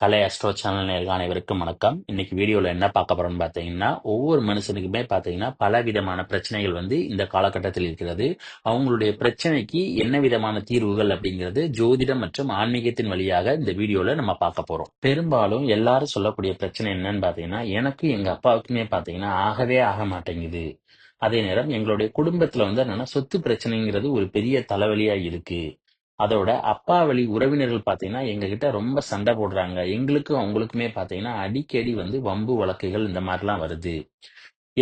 கலை astro channel நேர்கள் அனைவருக்கும் வணக்கம். இன்னைக்கு வீடியோல என்ன பார்க்க போறோம்னு பார்த்தீங்கன்னா ஒவ்வொரு மனுஷனுக்குமே பார்த்தீங்கன்னா பல விதமான பிரச்சனைகள் வந்து இந்த காலகட்டத்தில் இருக்கிறது. அவங்களுடைய பிரச்சனைக்கு என்ன விதமான தீர்வுகள் அப்படிங்கிறது ஜோதிடம் மற்றும் ஆன்மீகத்தின் வழியாக இந்த வீடியோல நம்ம பார்க்க போறோம். பெரும்பாலும் எல்லாரும் சொல்லக்கூடிய பிரச்சனை என்னன்னு பார்த்தீங்கன்னா எனக்கு எங்க அப்பாவுக்குமே பார்த்தீங்கன்னா ஆகவே ஆக மாட்டேங்குது. அதே நேரம் எங்களுடைய குடும்பத்துல வந்து என்னன்னா சொத்து பிரச்சனைங்கிறது ஒரு பெரிய தலைவலியா இருக்கு. அதோட அப்பா வழி உறவினர்கள் பாத்தீங்கன்னா எங்ககிட்ட ரொம்ப சண்டை போடுறாங்க. எங்களுக்கும் அவங்களுக்குமே பாத்தீங்கன்னா அடிக்கடி வந்து வம்பு வழக்குகள் இந்த மாதிரிலாம் வருது.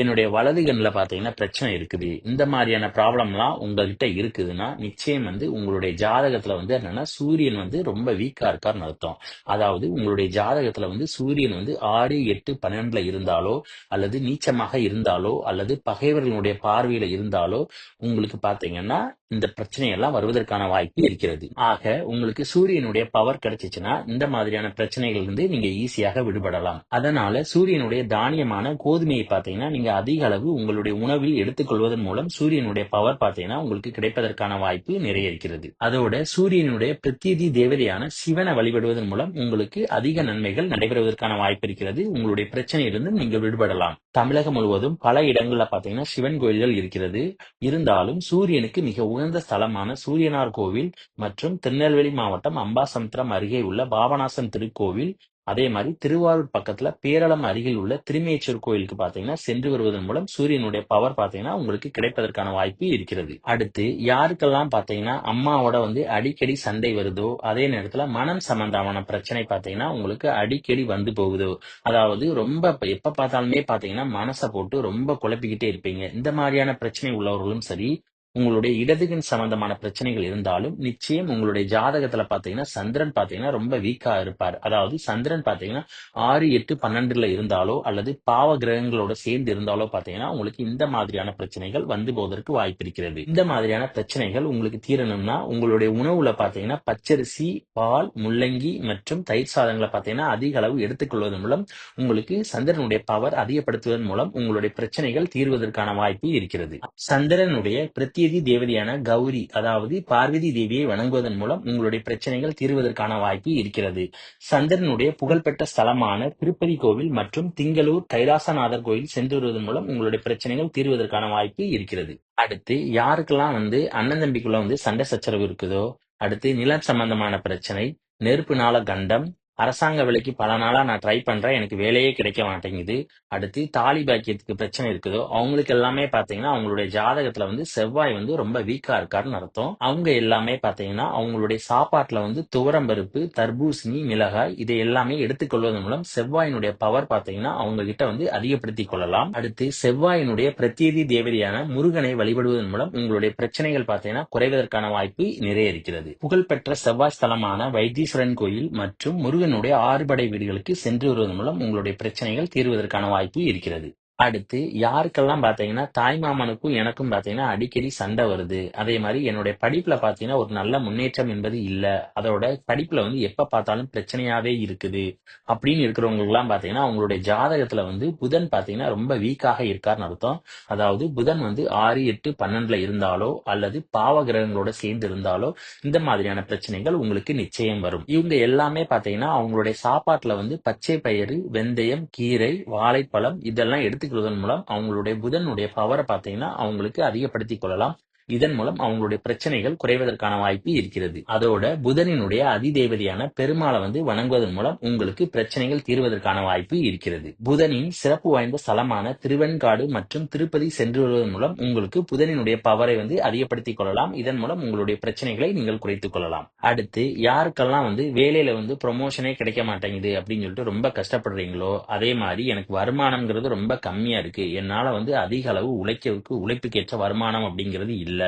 என்னுடைய வலது கண்ணில் பார்த்தீங்கன்னா பிரச்சனை இருக்குது. இந்த மாதிரியான ப்ராப்ளம்லாம் உங்ககிட்ட இருக்குதுன்னா நிச்சயம் வந்து உங்களுடைய ஜாதகத்தில் வந்து என்னன்னா சூரியன் வந்து ரொம்ப வீக்காக இருக்கார்னு அர்த்தம். அதாவது உங்களுடைய ஜாதகத்தில் வந்து சூரியன் வந்து ஆறு எட்டு பன்னெண்டுல இருந்தாலோ அல்லது நீச்சமாக இருந்தாலோ அல்லது பகைவர்களுடைய பார்வையில் இருந்தாலோ உங்களுக்கு பார்த்தீங்கன்னா இந்த பிரச்சனையெல்லாம் வருவதற்கான வாய்ப்பு இருக்கிறது. ஆக உங்களுக்கு சூரியனுடைய பவர் கிடைச்சிச்சுன்னா இந்த மாதிரியான பிரச்சனைகள் இருந்து நீங்க ஈஸியாக விடுபடலாம். அதனால சூரியனுடைய தானியமான கோதுமையை பார்த்தீங்கன்னா நீங்க அதிக அளவு உங்களுடைய உணவில் எடுத்துக்கொள்வதன் மூலம் சூரியனுடைய பவர் பார்த்தீங்கன்னா உங்களுக்கு கிடைப்பதற்கான வாய்ப்பு நிறைய இருக்கிறது. அதோட சூரியனுடைய பிரத்யேதி தேவதையான சிவனை வழிபடுவதன் மூலம் உங்களுக்கு அதிக நன்மைகள் நடைபெறுவதற்கான வாய்ப்பு இருக்கிறது. உங்களுடைய பிரச்சனையிலிருந்து நீங்கள் விடுபடலாம். தமிழகம் முழுவதும் பல இடங்கள்ல பாத்தீங்கன்னா சிவன் கோயில்கள் இருக்கிறது. இருந்தாலும் சூரியனுக்கு மிக உகந்த ஸ்தலமான சூரியனார் கோவில் மற்றும் திருநெல்வேலி மாவட்டம் அம்பாசமுத்திரம் அருகே உள்ள பாபநாசம் திருக்கோவில் அதே மாதிரி திருவாரூர் பக்கத்துல பேரளம் அருகில் உள்ள திருமேச்சூர் கோயிலுக்கு பாத்தீங்கன்னா சென்று வருவதன் மூலம் சூரியனுடைய பவர் பாத்தீங்கன்னா உங்களுக்கு கிடைப்பதற்கான வாய்ப்பு இருக்கிறது. அடுத்து யாருக்கெல்லாம் பாத்தீங்கன்னா அம்மாவோட வந்து அடிக்கடி சண்டை வருதோ அதே நேரத்துல மனம் சம்பந்தமான பிரச்சனை பாத்தீங்கன்னா உங்களுக்கு அடிக்கடி வந்து போகுதோ அதாவது ரொம்ப எப்ப பார்த்தாலுமே பாத்தீங்கன்னா மனசை போட்டு ரொம்ப குழப்பிக்கிட்டே இருப்பீங்க. இந்த மாதிரியான பிரச்சனை உள்ளவர்களும் சரி உங்களுடைய இடதுகண் சம்பந்தமான பிரச்சனைகள் இருந்தாலும் நிச்சயம் உங்களுடைய ஜாதகத்துல பாத்தீங்கன்னா சந்திரன் பாத்தீங்கன்னா ரொம்ப வீக்கா இருப்பார். அதாவது சந்திரன் பாத்தீங்கன்னா ஆறு எட்டு பன்னெண்டுல இருந்தாலோ அல்லது பாவ கிரகங்களோட சேர்ந்து இருந்தாலோ பாத்தீங்கன்னா உங்களுக்கு இந்த மாதிரியான பிரச்சனைகள் வந்து போவதற்கு வாய்ப்பு இருக்கிறது. இந்த மாதிரியான பிரச்சனைகள் உங்களுக்கு தீரணும்னா உங்களுடைய உணவுல பாத்தீங்கன்னா பச்சரிசி பால் முள்ளங்கி மற்றும் தயிர் சாதங்களை பாத்தீங்கன்னா அதிக அளவு எடுத்துக்கொள்வதன் மூலம் உங்களுக்கு சந்திரனுடைய பவர் அதிகப்படுத்துவதன் மூலம் உங்களுடைய பிரச்சனைகள் தீர்வதற்கான வாய்ப்பு இருக்கிறது. சந்திரனுடைய பிரத்யேக தேவதையான கௌரி அதாவது பார்வதி தேவியை வணங்குவதன் மூலம் உங்களுடைய பிரச்சனைகள் தீர்வதற்கான வாய்ப்பு இருக்கிறது. சந்திரனுடைய புகழ்பெற்ற ஸ்தலமான திருப்பதி கோவில் மற்றும் திங்களூர் கைலாசநாதர் கோயில் சென்று வருவதன் மூலம் உங்களுடைய பிரச்சனைகள் தீர்வதற்கான வாய்ப்பு இருக்கிறது. அடுத்து யாருக்கெல்லாம் வந்து அண்ணன் தம்பிக்குள்ள வந்து சண்டை சச்சரவு இருக்குதோ அடுத்து நிலம் சம்பந்தமான பிரச்சனை நெருப்புனால கண்டம் அரசாங்க வேலைக்கு பல நாளா நான் ட்ரை பண்றேன். எனக்கு வேலையே கிடைக்க மாட்டேங்குது. அடுத்து தாலி பாக்கியத்துக்கு பிரச்சனை இருக்குதோ அவங்களுக்கு எல்லாமே பாத்தீங்கன்னா அவங்களுடைய ஜாதகத்துல வந்து செவ்வாய் வந்து ரொம்ப வீக்கா இருக்காருன்னு அர்த்தம். அவங்க எல்லாமே பாத்தீங்கன்னா அவங்களுடைய சாப்பாட்டுல வந்து துவரம்பருப்பு தர்பூசணி மிளகாய் இதை எல்லாமே எடுத்துக்கொள்வதன் மூலம் செவ்வாயினுடைய பவர் பாத்தீங்கன்னா அவங்க கிட்ட வந்து அதிகப்படுத்திக் கொள்ளலாம். அடுத்து செவ்வாயினுடைய பிரத்யேதி தேவதையான முருகனை வழிபடுவதன் மூலம் உங்களுடைய பிரச்சனைகள் பாத்தீங்கன்னா குறைவதற்கான வாய்ப்பு நிறைய இருக்கிறது. புகழ்பெற்ற செவ்வாய் ஸ்தலமான வைத்தீஸ்வரன் கோயில் மற்றும் முருகன் முருகனுடைய ஆறுபடை வீடுகளுக்கு சென்று வருவதன் மூலம் உங்களுடைய பிரச்சனைகள் தீர்வதற்கான வாய்ப்பு இருக்கிறது. அடுத்து யாருக்கெல்லாம் பாத்தீங்கன்னா தாய்மாமனுக்கும் எனக்கும் பாத்தீங்கன்னா அடிக்கடி சண்டை வருது. அதே மாதிரி என்னுடைய படிப்புல பாத்தீங்கன்னா ஒரு நல்ல முன்னேற்றம் என்பது இல்ல. அதோட படிப்புல வந்து எப்ப பார்த்தாலும் பிரச்சனையாவே இருக்குது. அப்படின்னு இருக்கிறவங்களுக்குலாம் பாத்தீங்கன்னா அவங்களுடைய ஜாதகத்துல வந்து புதன் பாத்தீங்கன்னா ரொம்ப வீக்காக இருக்காருன்னு அர்த்தம். அதாவது புதன் வந்து ஆறு எட்டு பன்னெண்டுல இருந்தாலோ அல்லது பாவ கிரகங்களோட சேர்ந்து இருந்தாலோ இந்த மாதிரியான பிரச்சனைகள் உங்களுக்கு நிச்சயம் வரும். இவங்க எல்லாமே பாத்தீங்கன்னா அவங்களுடைய சாப்பாட்டுல வந்து பச்சை பயிறு வெந்தயம் கீரை வாழைப்பழம் இதெல்லாம் எடுத்து எடுத்துக்கொள்வதன் மூலம் அவங்களுடைய புதனுடைய பவரை பார்த்தீங்கன்னா அவங்களுக்கு அதிகப்படுத்திக் கொள்ளலாம். இதன் மூலம் அவங்களுடைய பிரச்சனைகள் குறைவதற்கான வாய்ப்பு இருக்கிறது. அதோட புதனினுடைய அதிதேவதையான பெருமாளை வந்து வணங்குவதன் மூலம் உங்களுக்கு பிரச்சனைகள் தீர்வதற்கான வாய்ப்பு இருக்கிறது. புதனின் சிறப்பு வாய்ந்த ஸ்தலமான திருவெண்காடு மற்றும் திருப்பதி சென்று வருவதன் மூலம் உங்களுக்கு புதனினுடைய பவரை வந்து அதிகப்படுத்திக் கொள்ளலாம். இதன் மூலம் உங்களுடைய பிரச்சனைகளை நீங்கள் குறைத்துக் கொள்ளலாம். அடுத்து யாருக்கெல்லாம் வந்து வேலையில வந்து ப்ரொமோஷனே கிடைக்க மாட்டேங்குது அப்படின்னு சொல்லிட்டு ரொம்ப கஷ்டப்படுறீங்களோ அதே மாதிரி எனக்கு வருமானம்ங்கிறது ரொம்ப கம்மியா இருக்கு. என்னால வந்து அதிக அளவு உழைக்கிறதுக்கு உழைப்புக்கேற்ற வருமானம் அப்படிங்கிறது இல்லை. இல்ல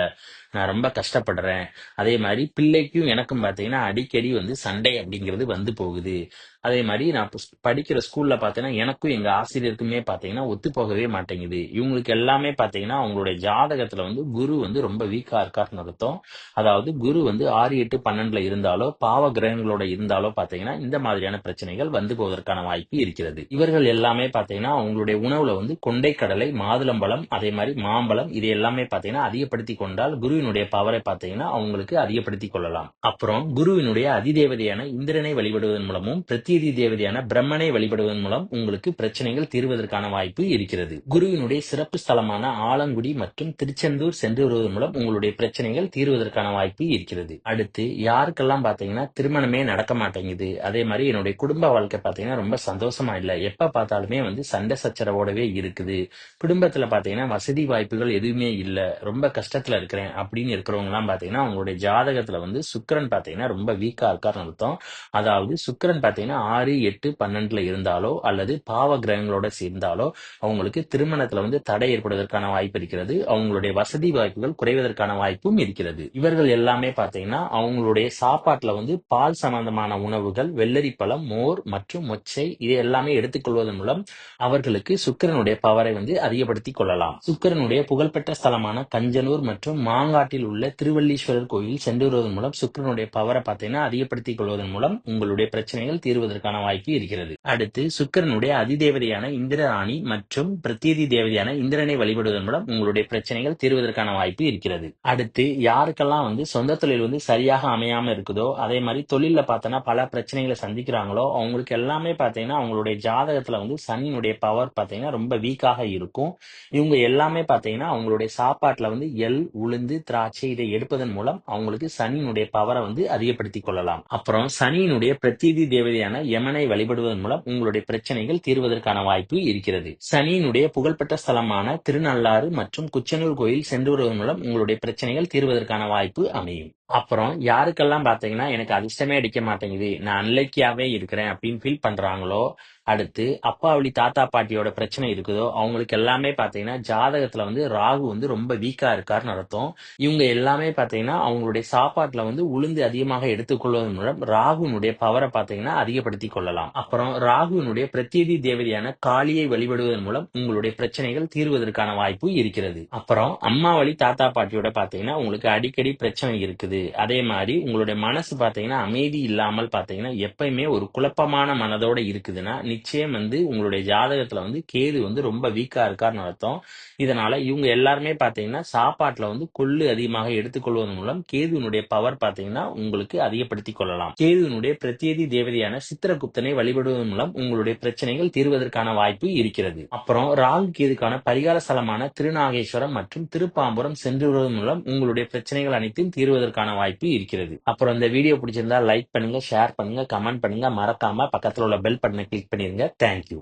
நான் ரொம்ப கஷ்டப்படுறேன். அதே மாதிரி பிள்ளைக்கும் எனக்கும் பார்த்தீங்கன்னா அடிக்கடி வந்து சண்டை அப்படிங்கிறது வந்து போகுது. அதே மாதிரி நான் படிக்கிற ஸ்கூல்ல பார்த்தீங்கன்னா எனக்கும் எங்க ஆசிரியருக்குமே பார்த்தீங்கன்னா ஒத்து போகவே மாட்டேங்குது. இவங்களுக்கு எல்லாமே பார்த்தீங்கன்னா அவங்களுடைய ஜாதகத்துல வந்து குரு வந்து ரொம்ப வீக்கா இருக்காருன்னு அர்த்தம். அதாவது குரு வந்து ஆறு எட்டு பன்னெண்டுல இருந்தாலோ பாவ கிரகங்களோட இருந்தாலோ பார்த்தீங்கன்னா இந்த மாதிரியான பிரச்சனைகள் வந்து போவதற்கான வாய்ப்பு இருக்கிறது. இவர்கள் எல்லாமே பார்த்தீங்கன்னா அவங்களுடைய உணவுல வந்து கொண்டை கடலை மாதுளம்பழம் அதே மாதிரி மாம்பழம் இது எல்லாமே பார்த்தீங்கன்னா அதிகப்படுத்தி கொண்டால் குருவின் குருவினுடைய பவரை பார்த்தீங்கன்னா அவங்களுக்கு அதிகப்படுத்திக் கொள்ளலாம். அப்புறம் குருவினுடைய அதிதேவதையான இந்திரனை வழிபடுவதன் மூலமும் பிரத்யேதி தேவதையான பிரம்மனை வழிபடுவதன் மூலம் உங்களுக்கு பிரச்சனைகள் தீர்வதற்கான வாய்ப்பு இருக்கிறது. குருவினுடைய சிறப்பு ஸ்தலமான ஆலங்குடி மற்றும் திருச்செந்தூர் சென்று வருவதன் மூலம் உங்களுடைய பிரச்சனைகள் தீர்வதற்கான வாய்ப்பு இருக்கிறது. அடுத்து யாருக்கெல்லாம் பாத்தீங்கன்னா திருமணமே நடக்க மாட்டேங்குது. அதே மாதிரி என்னுடைய குடும்ப வாழ்க்கை பாத்தீங்கன்னா ரொம்ப சந்தோஷமா இல்ல. எப்ப பார்த்தாலுமே வந்து சண்டை சச்சரவோடவே இருக்குது. குடும்பத்துல பாத்தீங்கன்னா வசதி வாய்ப்புகள் எதுவுமே இல்ல. ரொம்ப கஷ்டத்துல இருக்கிறேன். அப்படின்னு இருக்கிறவங்கலாம் பார்த்தீங்கன்னா அவங்களுடைய ஜாதகத்தில் வந்து சுக்கரன் பார்த்தீங்கன்னா ரொம்ப வீக்காக இருக்காருன்னு அர்த்தம். அதாவது சுக்கரன் பார்த்தீங்கன்னா ஆறு எட்டு பன்னெண்டுல இருந்தாலோ அல்லது பாவ கிரகங்களோட சேர்ந்தாலோ அவங்களுக்கு திருமணத்தில் வந்து தடை ஏற்படுவதற்கான வாய்ப்பு இருக்கிறது. அவங்களுடைய வசதி வாய்ப்புகள் குறைவதற்கான வாய்ப்பும் இருக்கிறது. இவர்கள் எல்லாமே பார்த்தீங்கன்னா அவங்களுடைய சாப்பாட்டில் வந்து பால் சம்பந்தமான உணவுகள் வெள்ளரி பழம் மோர் மற்றும் மொச்சை இது எல்லாமே எடுத்துக்கொள்வதன் மூலம் அவர்களுக்கு சுக்கரனுடைய பவரை வந்து அதிகப்படுத்திக் கொள்ளலாம். சுக்கரனுடைய புகழ்பெற்ற ஸ்தலமான கஞ்சனூர் மற்றும் மாங்காட்டில் உள்ள திருவள்ளீஸ்வரர் கோயில் சென்று வருவதன் மூலம் சுக்கிரனுடைய பவரை பார்த்தீங்கன்னா அதிகப்படுத்திக் கொள்வதன் மூலம் உங்களுடைய பிரச்சனைகள் தீர்வதற்கான வாய்ப்பு இருக்கிறது. அடுத்து சுக்கிரனுடைய அதிதேவதையான இந்திரராணி மற்றும் பிரத்யேதி தேவதையான இந்திரனை வழிபடுவதன் மூலம் உங்களுடைய பிரச்சனைகள் தீர்வதற்கான வாய்ப்பு இருக்கிறது. அடுத்து யாருக்கெல்லாம் வந்து சொந்த தொழில் வந்து சரியாக அமையாம இருக்குதோ அதே மாதிரி தொழில பார்த்தோன்னா பல பிரச்சனைகளை சந்திக்கிறாங்களோ அவங்களுக்கு எல்லாமே பார்த்தீங்கன்னா அவங்களுடைய ஜாதகத்துல வந்து சனியினுடைய பவர் பார்த்தீங்கன்னா ரொம்ப வீக்காக இருக்கும். இவங்க எல்லாமே பார்த்தீங்கன்னா அவங்களுடைய சாப்பாட்டுல வந்து எள் உளுந்து திராட்சை இதை எடுப்பதன் மூலம் அவங்களுக்கு சனியினுடைய பவரை வந்து அதிகப்படுத்திக் கொள்ளலாம். அப்புறம் சனியினுடைய பிரத்யேதி தேவதையான யமனை வழிபடுவதன் மூலம் உங்களுடைய பிரச்சனைகள் தீர்வதற்கான வாய்ப்பு இருக்கிறது. சனியினுடைய புகழ்பெற்ற ஸ்தலமான திருநள்ளாறு மற்றும் குச்சனூர் கோயில் சென்று வருவதன் மூலம் உங்களுடைய பிரச்சனைகள் தீர்வதற்கான வாய்ப்பு அமையும். அப்புறம் யாருக்கெல்லாம் பாத்தீங்கன்னா எனக்கு அதிர்ஷ்டமே அடிக்க மாட்டேங்குது. நான் அன்லக்கியாவே இருக்கிறேன் அப்படின்னு ஃபீல் பண்றாங்களோ அடுத்து அப்பா வழி தாத்தா பாட்டியோட பிரச்சனை இருக்குதோ அவங்களுக்கு எல்லாமே பாத்தீங்கன்னா ஜாதகத்துல வந்து ராகு வந்து ரொம்ப வீக்கா இருக்காருன்னு அர்த்தம். இவங்க எல்லாமே பாத்தீங்கன்னா அவங்களுடைய சாப்பாட்டுல வந்து உளுந்து அதிகமாக எடுத்துக்கொள்வதன் மூலம் ராகுனுடைய பவரை பாத்தீங்கன்னா அதிகப்படுத்தி கொள்ளலாம். அப்புறம் ராகுனுடைய பிரத்யேதி தேவதையான காளியை வழிபடுவதன் மூலம் உங்களுடைய பிரச்சனைகள் தீர்வதற்கான வாய்ப்பு இருக்கிறது. அப்புறம் அம்மா வழி தாத்தா பாட்டியோட பாத்தீங்கன்னா உங்களுக்கு அடிக்கடி பிரச்சனை இருக்குது. அதே மாதிரி உங்களுடைய மனசு பார்த்தீங்கன்னா அமைதி இல்லாமல் பார்த்தீங்கன்னா எப்பயுமே ஒரு குழப்பமான மனதோட இருக்குதுன்னா நிச்சயம் வந்து உங்களுடைய ஜாதகத்துல வந்து கேது வந்து ரொம்ப வீக்கா இருக்காருன்னு அர்த்தம். இதனால இவங்க எல்லாருமே பார்த்தீங்கன்னா சாப்பாட்டுல வந்து கொள்ளு அதிகமாக எடுத்துக்கொள்வதன் மூலம் கேதுனுடைய பவர் பார்த்தீங்கன்னா உங்களுக்கு அதிகப்படுத்திக் கொள்ளலாம். கேதுனுடைய பிரத்யேதி தேவதையான சித்திரகுப்தனை வழிபடுவதன் மூலம் உங்களுடைய பிரச்சனைகள் தீர்வதற்கான வாய்ப்பு இருக்கிறது. அப்புறம் ராகு கேதுக்கான பரிகார ஸ்தலமான திருநாகேஸ்வரம் மற்றும் திருப்பாம்புரம் சென்று வருவதன் மூலம் உங்களுடைய பிரச்சனைகள் அனைத்தும் தீர்வதற்கான வாய்ப்பு இருக்கிறது. அப்புறம் இந்த வீடியோ பிடிச்சிருந்தா லைக் பண்ணுங்க ஷேர் பண்ணுங்க கமெண்ட் பண்ணுங்க. மறக்காம பக்கத்துல உள்ள பெல் பட்டனை கிளிக் பண்ணிருங்க. தேங்க்யூ